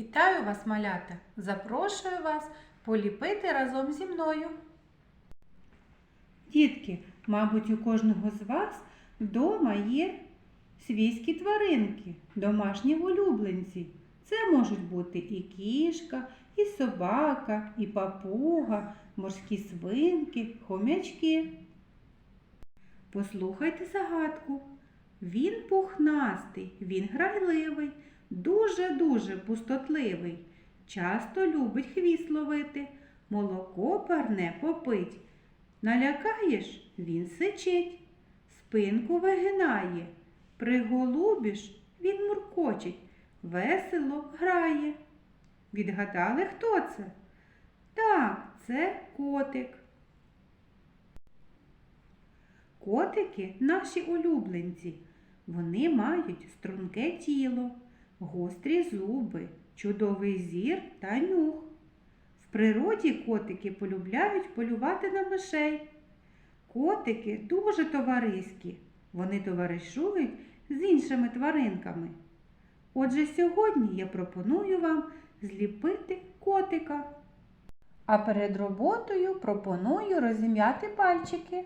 Вітаю вас, малята! Запрошую вас поліпити разом зі мною. Дітки, мабуть, у кожного з вас вдома є свійські тваринки, домашні улюбленці. Це можуть бути і кішка, і собака, і папуга, морські свинки, хомячки. Послухайте загадку. Він пухнастий, він грайливий, дуже-дуже пустотливий. Часто любить хвіст ловити, молоко парне попить. Налякаєш, він сичить, спинку вигинає. Приголубіш, він муркочить, весело грає. Відгадали, хто це? Так, це котик. Котики наші улюбленці. Вони мають струнке тіло, гострі зуби, чудовий зір та нюх. В природі котики полюбляють полювати на мишей. Котики дуже товариські. Вони товаришують з іншими тваринками. Отже, сьогодні я пропоную вам зліпити котика. А перед роботою пропоную розім'яти пальчики.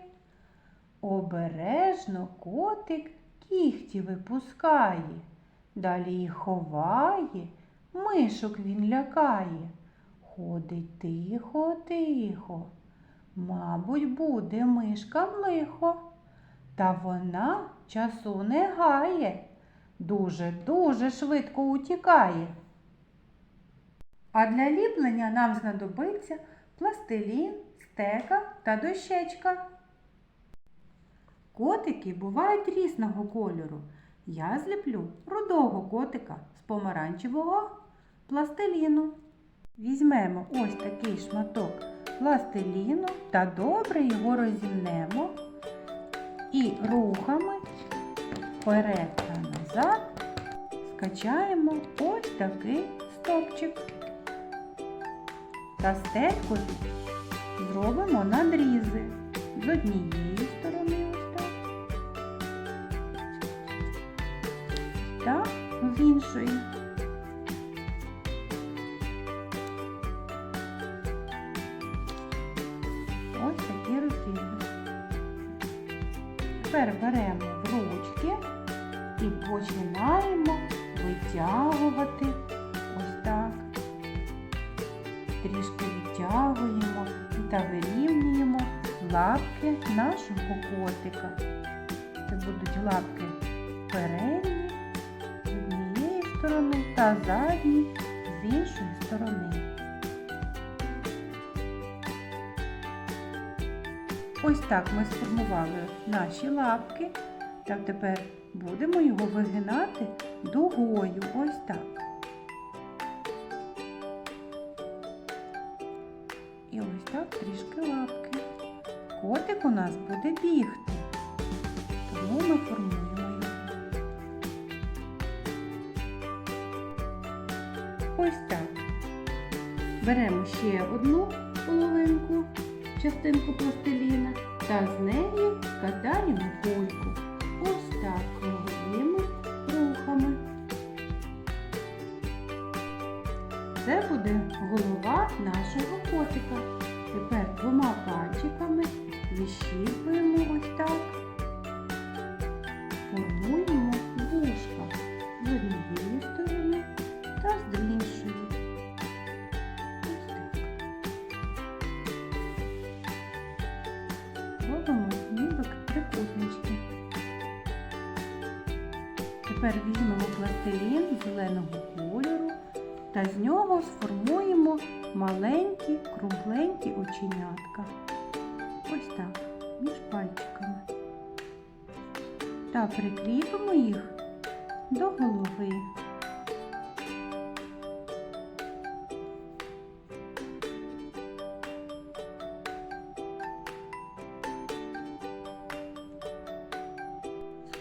Обережно котик кіхті випускає, далі їх ховає, мишок він лякає. Ходить тихо, тихо. Мабуть, буде мишкам лихо. Та вона часу не гає, дуже-дуже швидко утікає. А для ліплення нам знадобиться пластилін, стека та дощечка. Котики бувають різного кольору. Я зліплю рудого котика з помаранчевого пластиліну. Візьмемо ось такий шматок пластиліну та добре його розімнемо і рухами вперед та назад скачаємо ось такий стопчик. Та стекою зробимо надрізи з однієї сторони та з іншої. Ось такі розрізи. Тепер беремо в ручки і починаємо витягувати ось так. Трішки відтягуємо та вирівнюємо лапки нашого котика. Це будуть лапки передні сторони та задні з іншої сторони. Ось так ми сформували наші лапки. Та тепер будемо його вигинати дугою. Ось так. І ось так трішки лапки. Котик у нас буде бігти. Тому ми формуємо Ось так. Беремо ще одну половинку, частинку пластиліна та з неї складаємо кульку. Ось так круговими рухами. Це буде голова нашого котика. Тепер двома пальчиками відщіпуємо ось так. Формуємо Тепер візьмемо пластилін зеленого кольору та з нього сформуємо маленькі кругленькі оченятка. Ось так, між пальчиками. Та прикріпимо їх до голови.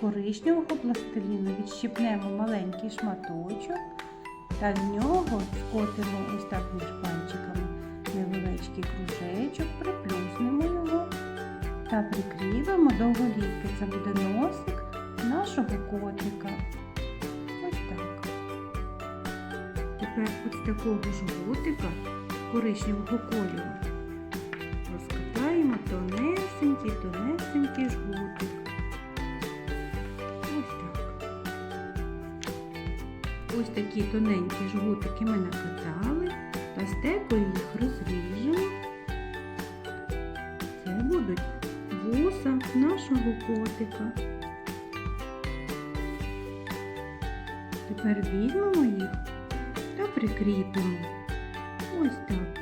Коричневого пластиліну відщипнемо маленький шматочок та з нього скотимо ось так між пальчиками невеличкий кружечок, приплюснемо його та прикріпимо до голівки. Це буде носик нашого котика. Ось так. Тепер ось такого жгутика коричневого кольору розкатаємо тонесенький, тонесенький жгутик. Ось такі тоненькі жгутики ми накатали, та стекою їх розріжемо. Це будуть вуса нашого котика. Тепер візьмемо їх та прикріпимо. Ось так.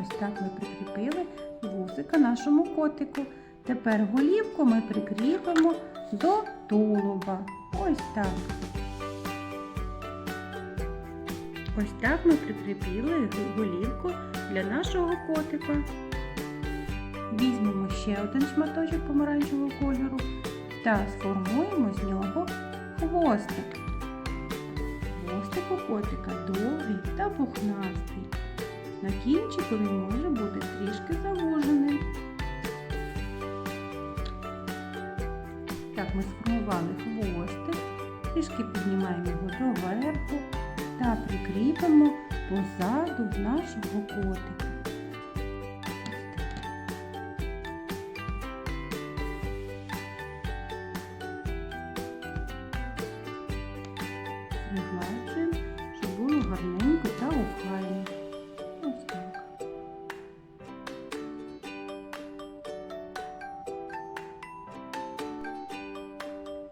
Ось так ми прикріпили вусика нашому котику. Тепер голівку ми прикріпимо до тулуба. Ось так. Ось так ми прикріпили голівку для нашого котика. Візьмемо ще один шматочок помаранчевого кольору та сформуємо з нього хвостик. Хвостик у котика довгий та пухнастий. На кінчику він може бути трішки завужений. Так, ми сформували хвостик, трішки піднімаємо його доверху та прикріпимо позаду нашого котика. Пригладжуємо, щоб було гарненько та охайно.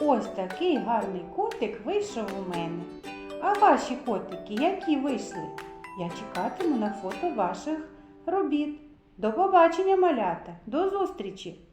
Ось такий гарний котик вийшов у мене. А ваші котики які вийшли? Я чекатиму на фото ваших робіт. До побачення, малята, до зустрічі!